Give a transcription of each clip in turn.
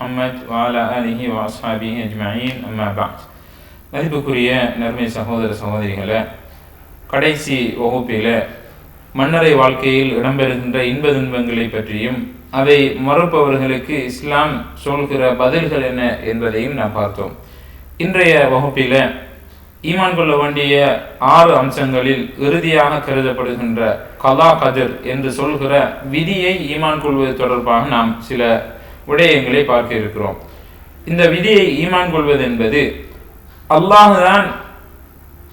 முஹம்மத் வாலா அலிஹி வாஸ்ஹாபி அஜ்மாயின் அம்மா பாத் மதிப்புக்குரிய நர்மை சகோதர சகோதரிகளை கடைசி வகுப்பில் மன்னரை வாழ்க்கையில் இடம்பெறுகின்ற இன்ப துன்பங்களை பற்றியும் அதை மறுப்பவர்களுக்கு இஸ்லாம் சொல்கிற பதில்கள் என்ன என்பதையும் நாம் பார்த்தோம். இன்றைய வகுப்பில் ஈமான் கொள்ள வேண்டிய ஆறு அம்சங்களில் இறுதியாக கருதப்படுகின்ற கதா கதிர் என்று சொல்கிற விதியை ஈமான் கொள்வது தொடர்பாக நாம் சில விடயங்களை பார்க்க இருக்கிறோம். இந்த விதியை ஈமான் கொள்வது என்பது அல்லாஹுதான்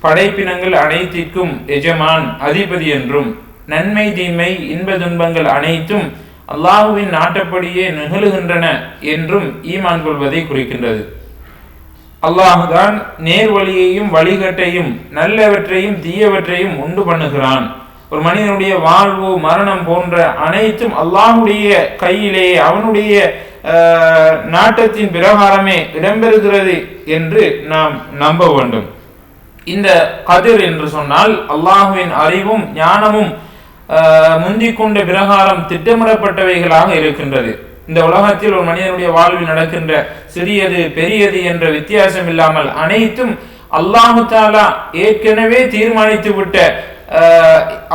படைப்பினங்கள் அனைத்திற்கும் எஜமான் அதிபதி என்றும் நன்மை தீமை இன்ப துன்பங்கள் அனைத்தும் அல்லாஹுவின் நாட்டப்படியே நிகழுகின்றன என்றும் ஈமான் கொள்வதை குறிக்கின்றது. அல்லாஹுதான் நேர்வழியையும் வழிகட்டையும் நல்லவற்றையும் தீயவற்றையும் உண்டு பண்ணுகிறான். ஒரு மனிதனுடைய வாழ்வு மரணம் போன்ற அனைத்தும் அல்லாஹுடைய கையிலேயே அவனுடைய நாட்டத்தின் பிரகாரமே இடம்பெறுகிறது என்று நாம் நம்ப வேண்டும். இந்த கதிர் என்று சொன்னால் அல்லாஹுவின் அறிவும் ஞானமும் முந்திக் கொண்ட பிரகாரம் திட்டமிடப்பட்டவைகளாக இருக்கின்றது. இந்த உலகத்தில் ஒரு மனிதனுடைய வாழ்வில் நடக்கின்ற சிறியது பெரியது என்ற வித்தியாசம் இல்லாமல் அனைத்தும் அல்லாஹு தாலா ஏற்கனவே தீர்மானித்து விட்ட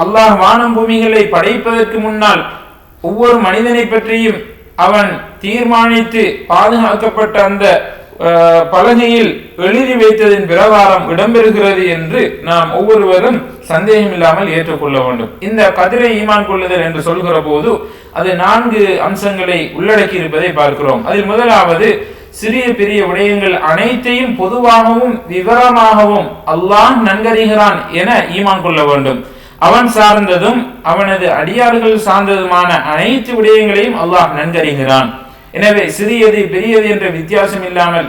அல்லாஹ் வானம் பூமிகளை படைப்பதற்கு முன்னால் ஒவ்வொரு மனிதனை பற்றியும் அவன் தீர்மானித்து பாதுகாக்கப்பட்ட அந்த பலகையில் எழுதி வைத்ததின் பிரகாரம் இடம்பெறுகிறது என்று நாம் ஒவ்வொருவரும் சந்தேகம் இல்லாமல் ஏற்றுக்கொள்ள வேண்டும். இந்த கதிரை ஈமான் கொள்ளுதல் என்று சொல்கிற போது அது நான்கு அம்சங்களை உள்ளடக்கி இருப்பதை பார்க்கிறோம். அதில் முதலாவது சிறிய பெரிய விடயங்கள் அனைத்தையும் பொதுவாகவும் விவரமாகவும் அல்லாஹ் நன்கறிகிறான் என ஈமான் கொள்ள வேண்டும். அவன் சார்ந்ததும் அவனது அடியார்கள் சார்ந்ததுமான அனைத்து விடயங்களையும் அல்லாஹ் நன்கறிகிறான். எனவே சிறியது பெரியது என்ற வித்தியாசம் இல்லாமல்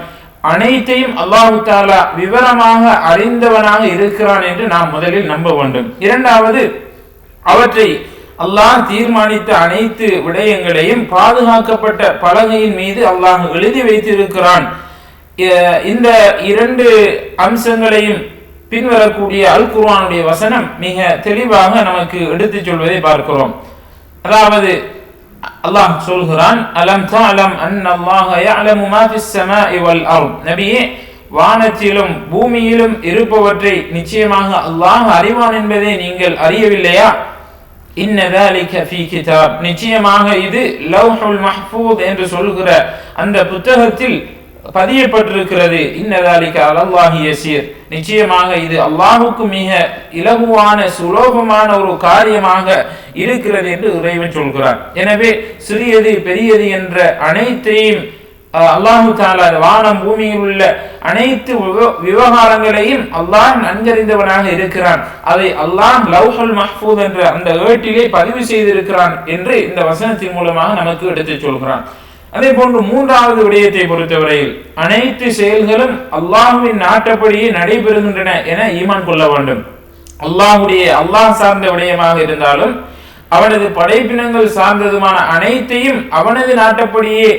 அனைத்தையும் அல்லாஹு தாலா விவரமாக அறிந்தவனாக இருக்கிறான் என்று நாம் முதலில் நம்ப வேண்டும். இரண்டாவது அவற்றை அல்லாஹ் தீர்மானித்த அனைத்து விடயங்களையும் பாதுகாக்கப்பட்ட பலகையின் மீது அல்லாஹ் எழுதி வைத்திருக்கிறான். இந்த இரண்டு அம்சங்களையும் பின்வரக்கூடிய அல் குர்வானுடைய வசனம் மிக தெளிவாக நமக்கு எடுத்துச் சொல்வதை பார்க்கிறோம். அதாவது அல்லாஹ் சொல்கிறான் அலம் அலம் அன் அல்லாஹ் யஅலமு மா ஃபிஸ் ஸமாஇ நபியே வானத்திலும் பூமியிலும் இருப்பவற்றை நிச்சயமாக அல்லாஹ் அறிவான் என்பதை நீங்கள் அறியவில்லையா? இன்னதாலிக ஃபி கிதாப். நிச்சயமாக இது லவ்ஹுல் மஹ்ஃபூத் என்று சொல்கிற அந்த புத்தகத்தில் பதியப்பட்டிருக்கிறது. இன்னதாலிக அலல்லாஹி யசீர். நிச்சயமாக இது அல்லாஹுக்கு மிக இலகுவான சுலோபமான ஒரு காரியமாக இருக்கிறது என்று இறைவன் சொல்கிறார் எனவே சிறியது பெரியது என்ற அனைத்தையும் அல்லாஹு தாலா வானம் பூமியில் உள்ள அனைத்து விவகாரங்களையும் அல்லாஹ் நன்கறிந்தவனாக இருக்கிறான். அதை அல்லாஹ் லவ்ஹல் மஹ்பூத் என்ற அந்த ஏட்டிலே பதிவு செய்திருக்கிறான் என்று இந்த வசனத்தின் மூலமாக நமக்கு எடுத்துச் சொல்கிறான். அதே போன்று மூன்றாவது விடயத்தை பொறுத்தவரையில் அனைத்து செயல்களும் அல்லாஹுவின் நாட்டப்படியே நடைபெறுகின்றன என ஈமான் கொள்ள வேண்டும். அல்லாஹுடைய அல்லாஹ் சார்ந்த விடயமாக இருந்தாலும் அவனது படைப்பினங்கள் சார்ந்ததுமான அனைத்தையும் அவனது நாட்டப்படியே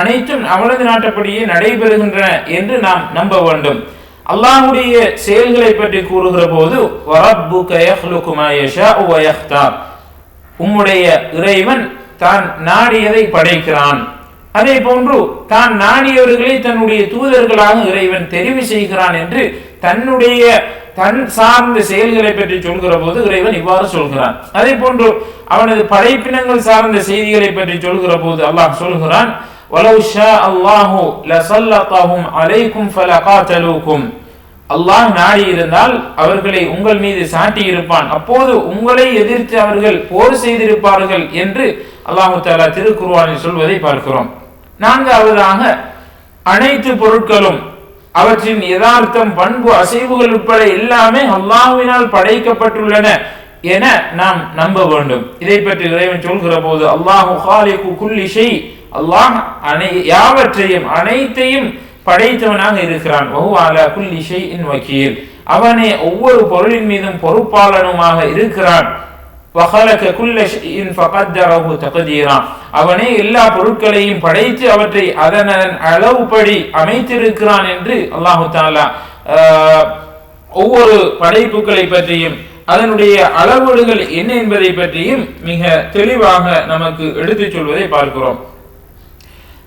அனைத்தும் அவனது நாட்டப்படியே நடைபெறுகின்றன என்று நாம் நம்ப வேண்டும். அல்லாஹுடைய செயல்களை பற்றி கூறுகிற போது உம்முடைய இறைவன் தான் நாடியதை படைக்கிறான். அதே போன்று தான் நாடியவர்களை தன்னுடைய தூதர்களாக இறைவன் தெரிவு செய்கிறான் என்று தன்னுடைய தன் சார்ந்த செயல்களை பற்றி சொல்கிற போது இறைவன் இவ்வாறு சொல்கிறான். அதே போன்று அவனது படைப்பினங்கள் சார்ந்த செய்திகளை பற்றி சொல்கிற போது அல்லாஹ் சொல்கிறான் அல்லாஹு அலைக்கும் அல்லாஹ் நாடி இருந்தால் அவர்களை உங்கள் மீது சாட்டி இருப்பான் அப்போது உங்களை எதிர்த்து அவர்கள் போர் செய்திருப்பார்கள் என்று அல்லாஹு தாலா திருக்குர்வானில் சொல்வதை பார்க்கிறோம். நான்காவதாக அனைத்து பொருட்களும் அவற்றின் யதார்த்தம் பண்பு அசைவுகள் உட்பட எல்லாமே அல்லாஹுவினால் படைக்கப்பட்டுள்ளன என நாம் நம்ப வேண்டும். இதை பற்றி இறைவன் சொல்கிற போது அல்லாஹு ஹாலிகு குல்லி அல்லாஹ் அனை யாவற்றையும் அனைத்தையும் படைத்தவனாக இருக்கிறான். வகுவால குல்லிஷை இன் வக்கீல். அவனே ஒவ்வொரு பொருளின் மீதும் பொறுப்பாளனுமாக இருக்கிறான். அவனே எல்லா பொருட்களையும் படைத்து அவற்றை அதன் அளவுப்படி அமைத்திருக்கிறான் என்று அல்லாஹு தாலா ஒவ்வொரு படைப்புகளை பற்றியும் அதனுடைய அளவுகள் என்ன என்பதை பற்றியும் மிக தெளிவாக நமக்கு எடுத்துச் சொல்வதை பார்க்கிறோம்.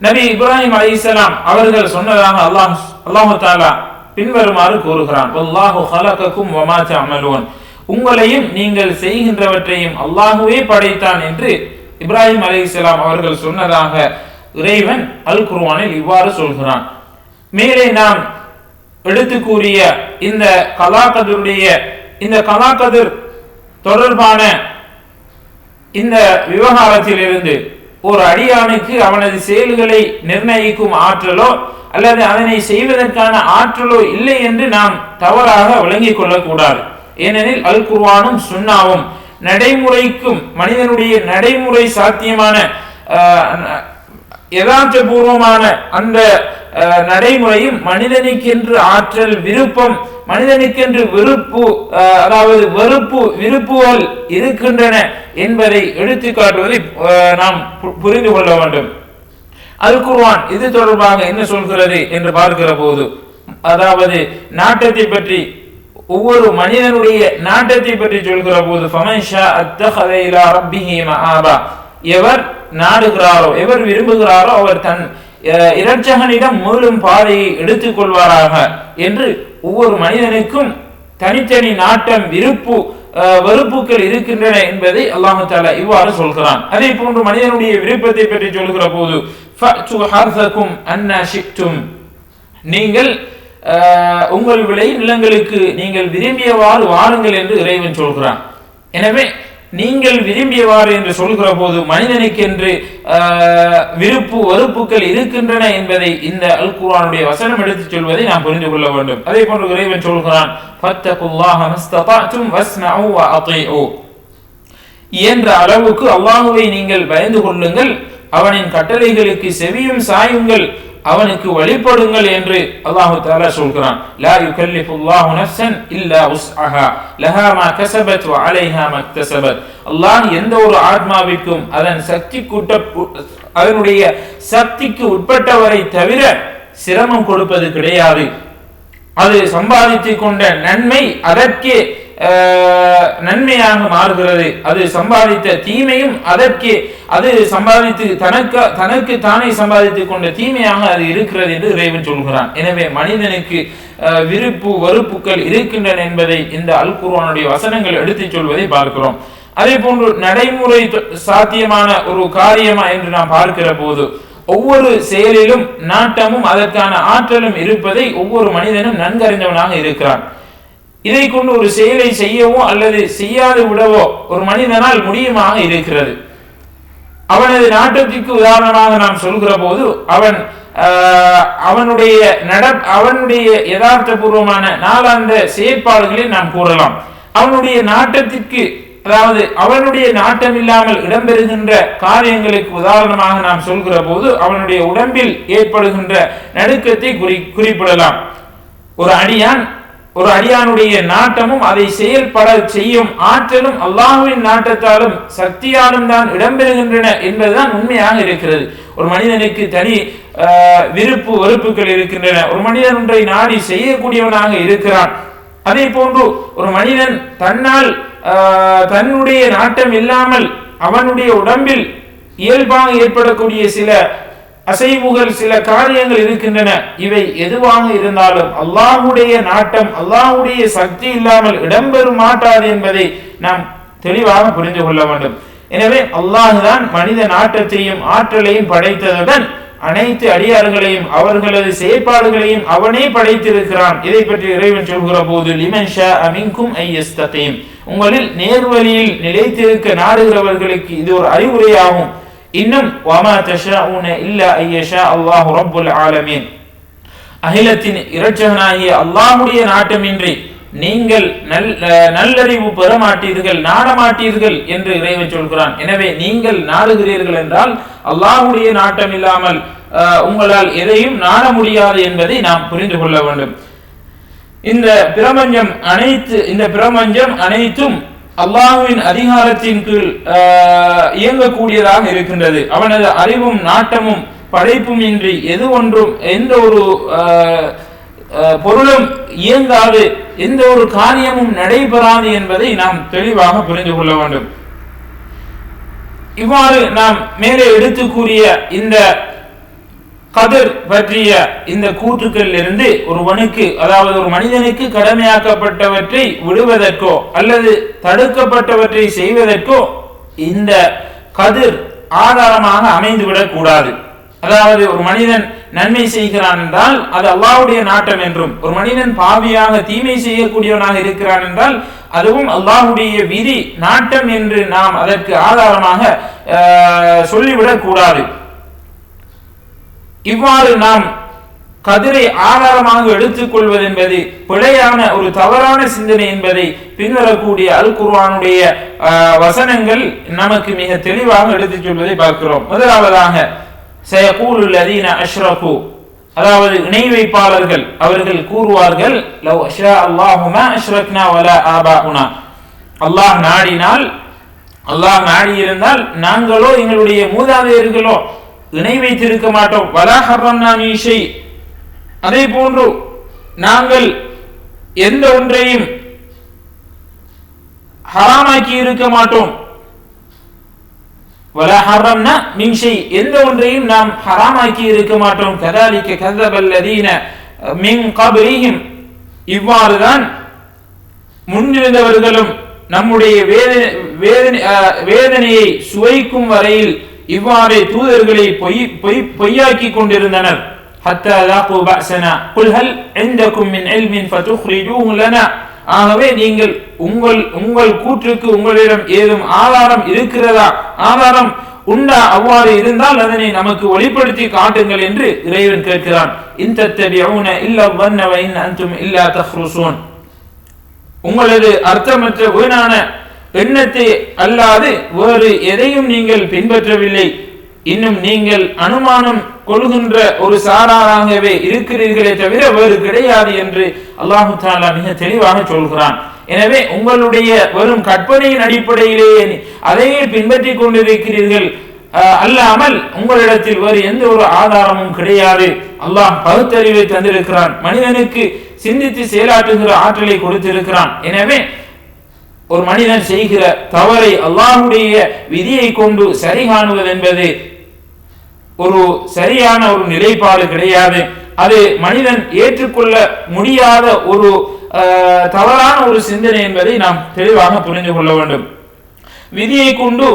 நபி இப்ராஹிம் அலைஹிஸ்ஸலாம் அவர்கள் சொன்னதாக அல்லாஹ் அல்லாஹு தாலா பின்வருமாறு கூறுகிறான். உங்களையும் நீங்கள் செய்கின்றவற்றையும் அல்லாஹுவே படைத்தான் என்று இப்ராஹிம் அலைஹிஸ்ஸலாம் அவர்கள் சொன்னதாக இறைவன் அல் குர்வானில் இவ்வாறு சொல்கிறான். மேலே நாம் எடுத்து கூறிய இந்த கலாக்கதருடைய இந்த கலாக்கதிர் தொடர்பான இந்த விவகாரத்திலிருந்து ஒரு அடியானுக்கு அவனது செயல்களை நிர்ணயிக்கும் ஆற்றலோ அல்லது அதனை செய்வதற்கான ஆற்றலோ இல்லை என்று நாம் தவறாக விளங்கிக் கொள்ளக்கூடாது. ஏனெனில் அல் குர்வானும் சுண்ணாவும் நடைமுறைக்கும் மனிதனுடைய நடைமுறை சாத்தியமான ஆஹ், யதார்த்தபூர்வமான அந்த நடைமுறையும் மனிதனுக்கென்று ஆற்றல் விருப்பம் மனிதனுக்கென்று வெறுப்பு அஹ், அதாவது வெறுப்பு விருப்புகள் இருக்கின்றன என்பதை எடுத்து காட்டுவதை நாம் பு- புரிந்து கொள்ள வேண்டும். அல் குர்வான் இது தொடர்பாக என்ன சொல்கிறது என்று பார்க்கிற போது அதாவது நாட்டத்தை பற்றி ஒவ்வொரு மனிதனுடைய நாட்டத்தை பற்றி சொல்கிற போது எவர் நாடுகிறாரோ எவர் விரும்புகிறாரோ அவர் தன் அஹ், இரட்சகனிடம் மேலும் பாதையை எடுத்துக் கொள்வாராக என்று ஒவ்வொரு மனிதனுக்கும் தனித்தனி நாட்டம் விருப்பு அஹ், வெறுப்புகள் இருக்கின்றன என்பதை அல்லாஹு தாலா இவ்வாறு சொல்கிறான். அதே போன்று மனிதனுடைய விருப்பத்தை பற்றி சொல்கிற போது நீங்கள் உங்கள் விளை நிலங்களுக்கு நீங்கள் விரும்பியவாறு வாருங்கள் என்று இறைவன் சொல்கிறான். எனவே நீங்கள் விரும்பியவாறு என்று சொல்கிற போது மனிதனுக்கு என்று விருப்பு வெறுப்புகள் இருக்கின்றன என்பதை இந்த அல்குரானுடைய வசனம் எடுத்துச் சொல்வதை நாம் புரிந்து கொள்ள வேண்டும். அதே போன்று இறைவன் சொல்கிறான் இயன்ற அளவுக்கு அல்லாஹுவை நீங்கள் பயந்து கொள்ளுங்கள் அவனின் கட்டளைகளுக்கு செவியும் சாயுங்கள் அவனுக்கு வழிபடுங்கள் என்று அல்லாஹு தாலா சொல்கிறான். லா யுகல்லிஃபுல்லாஹு நஃப்ஸன் இல்லா உஸ்அஹா. லஹா மா கஸபத் வ அலைஹா மா இக்தஸபத் அல்லாஹ் எந்த ஒரு ஆத்மாவிற்கும் அதன் சக்தி கூட்ட அதனுடைய சக்திக்கு உட்பட்டவரை தவிர சிரமம் கொடுப்பது கிடையாது. அது சம்பாதித்து கொண்ட நன்மை அதற்கே நன்மையாக மாறுகிறது. அது சம்பாதித்த தீமையும் அதற்கே அது சம்பாதித்து தனக்கு தனக்கு தானே சம்பாதித்துக் கொண்ட தீமையாக அது இருக்கிறது என்று இறைவன் சொல்கிறான். எனவே மனிதனுக்கு விருப்பு வறுப்புகள் இருக்கின்றன என்பதை இந்த அல் குர்ஆனுடைய வசனங்கள் எடுத்துச் சொல்வதை பார்க்கிறோம். அதே போன்று நடைமுறை சாத்தியமான ஒரு காரியமா என்று நாம் பார்க்கிற போது ஒவ்வொரு செயலிலும் நாட்டமும் அதற்கான ஆற்றலும் இருப்பதை ஒவ்வொரு மனிதனும் நன்கறிந்தவனாக இருக்கிறான். இதை கொண்டு ஒரு செயலை செய்யவோ அல்லது செய்யாது விடவோ ஒரு மனிதனால் முடியுமாக இருக்கிறது. அவனது நாட்டத்திற்கு உதாரணமாக நாம் சொல்கிற போது அவன் அவனுடைய நட அவனுடைய யதார்த்தபூர்வமான நாளாந்த செயற்பாடுகளை நாம் கூறலாம். அவனுடைய நாட்டத்திற்கு அதாவது அவனுடைய நாட்டம் இல்லாமல் இடம்பெறுகின்ற காரியங்களுக்கு உதாரணமாக நாம் சொல்கிற போது அவனுடைய உடம்பில் ஏற்படுகின்ற நடுக்கத்தை குறி குறிப்பிடலாம். ஒரு அடியான் ஒரு அடியானுடைய நாட்டமும் அதை செயல்பட செய்யும் ஆற்றலும் அல்லாஹுவின் நாட்டத்தாலும் சக்தியாலும் தான் இடம்பெறுகின்றன என்பதுதான் உண்மையாக இருக்கிறது. ஒரு மனிதனுக்கு தனி விருப்பு வெறுப்புகள் இருக்கின்றன. ஒரு மனிதன் ஒன்றை நாடி செய்யக்கூடியவனாக இருக்கிறான். அதே போன்று ஒரு மனிதன் தன்னால் தன்னுடைய நாட்டம் இல்லாமல் அவனுடைய உடம்பில் இயல்பாக ஏற்படக்கூடிய சில அசைவுகள் சில காரியங்கள் இருக்கின்றன. இவை எதுவாக இருந்தாலும் அல்லாஹுடைய நாட்டம் அல்லாஹுடைய சக்தி இல்லாமல் இடம்பெறும் மாட்டாது என்பதை நாம் தெளிவாக புரிந்து கொள்ள வேண்டும். எனவே அல்லாஹுதான் மனித நாட்டத்தையும் ஆற்றலையும் படைத்ததுடன் அனைத்து அடியார்களையும் அவர்களது செயற்பாடுகளையும் அவனே படைத்திருக்கிறான். இதை பற்றி இறைவன் சொல்கிற போது லிமன் உங்களில் நேர்வழியில் நிலைத்திருக்க நாடுகிறவர்களுக்கு இது ஒரு அறிவுரையாகும். இன்னும் வமா தஷாஉன இல்ல ஐயஷா அல்லாஹு ரப்புல் ஆலமீன். அகிலத்தின் இரட்சகனாகிய அல்லாஹுடைய நாட்டமின்றி நீங்கள் நல் அஹ் நல்லறிவு பெற மாட்டீர்கள் நாட மாட்டீர்கள் என்று இறைவன் சொல்கிறான். எனவே நீங்கள் நாடுகிறீர்கள் என்றால் அல்லாஹுடைய நாட்டம் இல்லாமல் உங்களால் எதையும் நாட முடியாது என்பதை நாம் புரிந்து கொள்ள வேண்டும். இந்த பிரபஞ்சம் அனைத்து இந்த பிரபஞ்சம் அனைத்தும் அல்லாஹுவின் அதிகாரத்தின் கீழ் இயங்கக்கூடியதாக இருக்கின்றது. அவனது அறிவும் நாட்டமும் படைப்பும் இன்றி எது ஒன்றும் எந்த ஒரு பொருளும் இயங்காது எந்த ஒரு காரியமும் நடைபெறாது என்பதை நாம் தெளிவாக புரிந்து கொள்ள வேண்டும். இவ்வாறு நாம் மேலே எடுத்து கூறிய இந்த கதிர் பற்றிய இந்த கூற்றுக்கள் இருந்து ஒருவனுக்கு அதாவது ஒரு மனிதனுக்கு கடமையாக்கப்பட்டவற்றை விடுவதற்கோ அல்லது தடுக்கப்பட்டவற்றை செய்வதற்கோ இந்த கதிர் ஆதாரமாக அமைந்துவிடக் கூடாது அதாவது ஒரு மனிதன் நன்மை செய்கிறான் என்றால் அது அல்லாவுடைய நாட்டம் என்றும் ஒரு மனிதன் பாவியாக தீமை செய்யக்கூடியவனாக இருக்கிறான் என்றால் அதுவும் அல்லாஹுடைய விதி நாட்டம் என்று நாம் அதற்கு ஆதாரமாக சொல்லிவிடக் கூடாது இவ்வாறு நாம் கதிரை ஆதாரமாக எடுத்துக்கொள்வது என்பது பிழையான ஒரு தவறான சிந்தனை என்பதை பின்வரக்கூடிய அல் குர்வானுடைய வசனங்கள் நமக்கு மிக தெளிவாக எடுத்துச் சொல்வதை பார்க்கிறோம். முதலாவதாக சயகூலுல் லதீன அஷ்ரகு அதாவது இணை வைப்பாளர்கள் அவர்கள் கூறுவார்கள் லவ் அஷா அல்லாஹு அஷ்ரக்னா வலா ஆபாஉனா அல்லாஹ் நாடினால் அல்லாஹ் நாடி இருந்தால் நாங்களோ எங்களுடைய மூதாதையர்களோ இணை வைத்திருக்க மாட்டோம். வலா ஹர்ரம்னா மீ ஷை. அதே போன்று நாங்கள் எந்த ஒன்றையும் ஹராமாக்கி இருக்க மாட்டோம். வலா ஹர்ரம்னா எந்த ஒன்றையும் நாம் ஹராமாக்கி இருக்க மாட்டோம். கதாலிக்க கதபல்லதீன மின் கபரியும் இவ்வாறுதான் முன்னிருந்தவர்களும் நம்முடைய வேதனை வேதனை அஹ், வேதனையை சுவைக்கும் வரையில் இவ்வாறே தூதர்களை பொய் பொய் பொய்யாக்கி கொண்டிருந்தனர் حتى ذاقوا بأسنا قل هل عندكم من علم فتخرجوه لنا ஆகவே நீங்கள் உங்கள் உங்கள் கூற்றுக்கு உங்களிடம் ஏதும் ஆதாரம் இருக்கிறதா ஆதாரம் உண்டா அவ்வாறு இருந்தால் அதனை நமக்கு வெளிப்படுத்தி காட்டுங்கள் என்று இறைவன் கேட்கிறான் இன் தத்தபிஊன இல்லா வன்ன வ இன் அன்தும் இல்லா தஹ்ருசூன் உங்களது அர்த்தமற்ற வீணான எண்ணத்தை அல்லாது வேறு எதையும் நீங்கள் பின்பற்றவில்லை. இன்னும் நீங்கள் அனுமானம் கொள்கின்ற ஒரு சாராராகவே இருக்கிறீர்களே தவிர வேறு கிடையாது என்று அல்லாஹு தாலா மிக தெளிவாக சொல்கிறான். எனவே உங்களுடைய வெறும் கற்பனையின் அடிப்படையிலேயே அதையே பின்பற்றிக் கொண்டிருக்கிறீர்கள். அல்லாமல் உங்களிடத்தில் வேறு எந்த ஒரு ஆதாரமும் கிடையாது. அல்லாஹ் பகுத்தறிவை தந்திருக்கிறான். மனிதனுக்கு சிந்தித்து செயலாற்றுகிற ஆற்றலை கொடுத்திருக்கிறான். எனவே ஒரு மனிதன் செய்கிற தவறை அல்லாஹுடைய விதியை கொண்டு சரி காணுவது என்பது ஒரு சரியான ஒரு நிலைப்பாடு கிடையாது. அது மனிதன் ஏற்றுக்கொள்ள முடியாத ஒரு தவறான ஒரு சிந்தனை என்பதை நாம் தெளிவாக புரிந்து கொள்ள வேண்டும். விதியை கொண்டு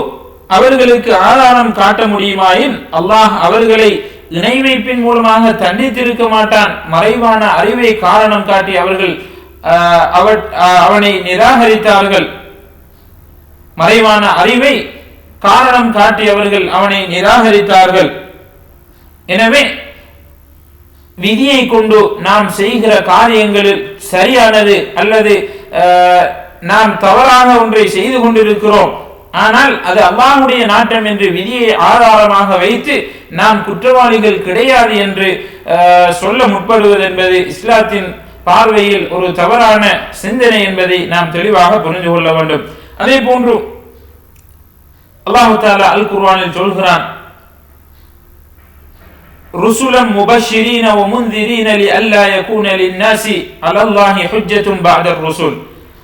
அவர்களுக்கு ஆதாரம் காட்ட முடியுமாயின் அல்லாஹ் அவர்களை இணை வைப்பின் மூலமாக தண்டித்திருக்க மாட்டான். மறைவான அறிவை காரணம் காட்டி அவர்கள் அவனை நிராகரித்தார்கள். மறைவான அறிவை காரணம் காட்டியவர்கள் அவனை நிராகரித்தார்கள். எனவே விதியை கொண்டு நாம் செய்கிற காரியங்களில் சரியானது அல்லது ஆஹ், நாம் தவறாக ஒன்றை செய்து கொண்டிருக்கிறோம். ஆனால் அது அல்லாஹுடைய நாட்டம் என்று விதியை ஆதாரமாக வைத்து நாம் குற்றவாளிகள் கிடையாது என்று ஆஹ், சொல்ல முற்படுவது என்பது இஸ்லாத்தின் பார்வையில் ஒரு தவறான சிந்தனை என்பதை நாம் தெளிவாக புரிந்து கொள்ள வேண்டும் அதே போன்று அல்லாஹு தாலா அல் குர்ஆனில் சொல்கிறான் رسلا مبشرين ومنذرين لئلا يكون للناس على الله حجة بعد الرسل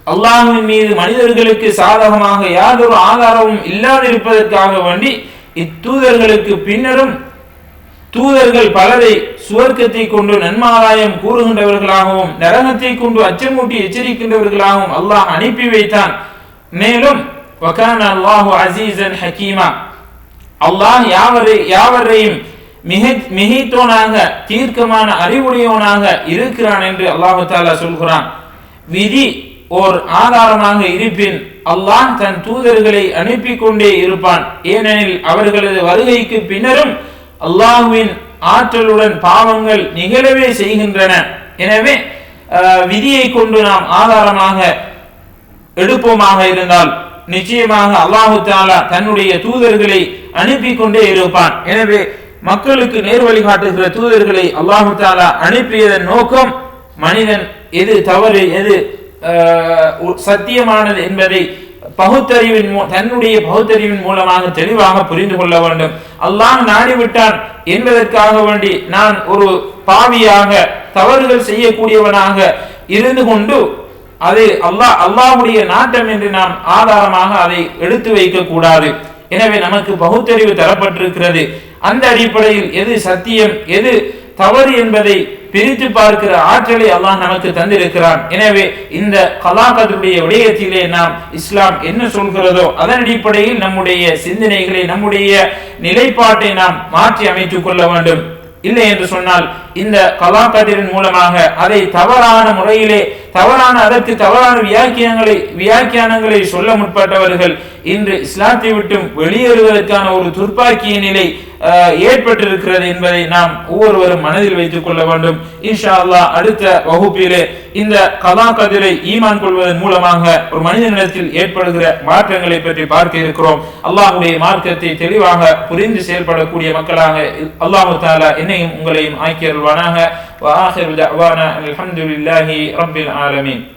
அல்லாஹ்வின் மீது மனிதர்களுக்கு சாதகமாக யாதொரு ஆதாரமும் இல்லாதிருப்பதற்காக வேண்டி இத்தூதர்களுக்கு பின்னரும் தூதர்கள் பலரை சுவர்க்கத்தை கொண்டு நன்மாராயம் கூறுகின்றவர்களாகவும் நரகத்தை கொண்டு அச்சமூட்டி எச்சரிக்கின்றவர்களாகவும் அல்லாஹ் அனுப்பி வைத்தான். மேலும் அல்லாஹு அசீசன் ஹக்கீமா அல்லாஹ் யாவரை யாவரையும் மிக மிகைத்தோனாக தீர்க்கமான அறிவுடையவனாக இருக்கிறான் என்று அல்லாஹு தாலா சொல்கிறான். விதி ஓர் ஆதாரமாக இருப்பின் அல்லாஹ் தன் தூதர்களை அனுப்பி கொண்டே இருப்பான். ஏனெனில் அவர்களது வருகைக்கு பின்னரும் அல்லாஹுவின் ஆற்றலுடன் பாவங்கள் நிகழவே செய்கின்றன. எனவே விதியை கொண்டு நாம் ஆதாரமாக எடுப்போமாக இருந்தால் நிச்சயமாக அல்லாஹு தாலா தன்னுடைய தூதர்களை அனுப்பி கொண்டே இருப்பான். எனவே மக்களுக்கு நேர் வழிகாட்டுகிற தூதர்களை அல்லாஹு தாலா அனுப்பியதன் நோக்கம் மனிதன் எது தவறு எது உ- சத்தியமானது என்பதை பகுத்தறிவின் மூ- தன்னுடைய பகுத்தறிவின் மூலமாக தெளிவாக புரிந்து கொள்ள வேண்டும். அல்லாஹ் நாடிவிட்டான் என்பதற்காக வேண்டி நான் ஒரு பாவியாக தவறுகள் செய்யக்கூடியவனாக இருந்து கொண்டு அது அல்லாஹ் அல்லாஹுடைய நாட்டம் என்று நாம் ஆதாரமாக அதை எடுத்து வைக்க கூடாது எனவே நமக்கு பகுத்தறிவு தரப்பட்டிருக்கிறது. அந்த அடிப்படையில் எது சத்தியம் எது தவறு என்பதை பிரித்து பார்க்கிற ஆற்றலை அல்லாஹ் நமக்கு தந்திருக்கிறான். எனவே இந்த கலாகத்துடைய விடயத்திலே நாம் இஸ்லாம் என்ன சொல்கிறதோ அதன் அடிப்படையில் நம்முடைய சிந்தனைகளை நம்முடைய நிலைப்பாட்டை நாம் மாற்றி அமைத்துக் கொள்ள வேண்டும். இல்லை என்று சொன்னால் இந்த கலாக்கதிரின் மூலமாக அதை தவறான முறையிலே தவறான அதற்கு தவறான வியாக்கியங்களை வியாக்கியானங்களை சொல்ல முற்பட்டவர்கள் இன்று இஸ்லாத்தை விட்டும் வெளியேறுவதற்கான ஒரு துர்ப்பாக்கிய நிலை அஹ், ஏற்பட்டிருக்கிறது என்பதை நாம் ஒவ்வொருவரும் மனதில் வைத்துக் கொள்ள வேண்டும் இன்ஷா அல்லாஹ் அடுத்த வகுப்பிலே இந்த கலா கதிரை ஈமான் கொள்வதன் மூலமாக ஒரு மனிதனிடத்தில் ஏற்படுகிற மாற்றங்களை பற்றி பார்க்க இருக்கிறோம் அல்லாஹ்வுடைய மார்க்கத்தை தெளிவாக புரிந்து செயல்படக்கூடிய மக்களாக அல்லாஹு தாலா என்னையும் உங்களையும் ஆக்கியருள்வானாக وآخر دعوانا الحمد لله رب العالمين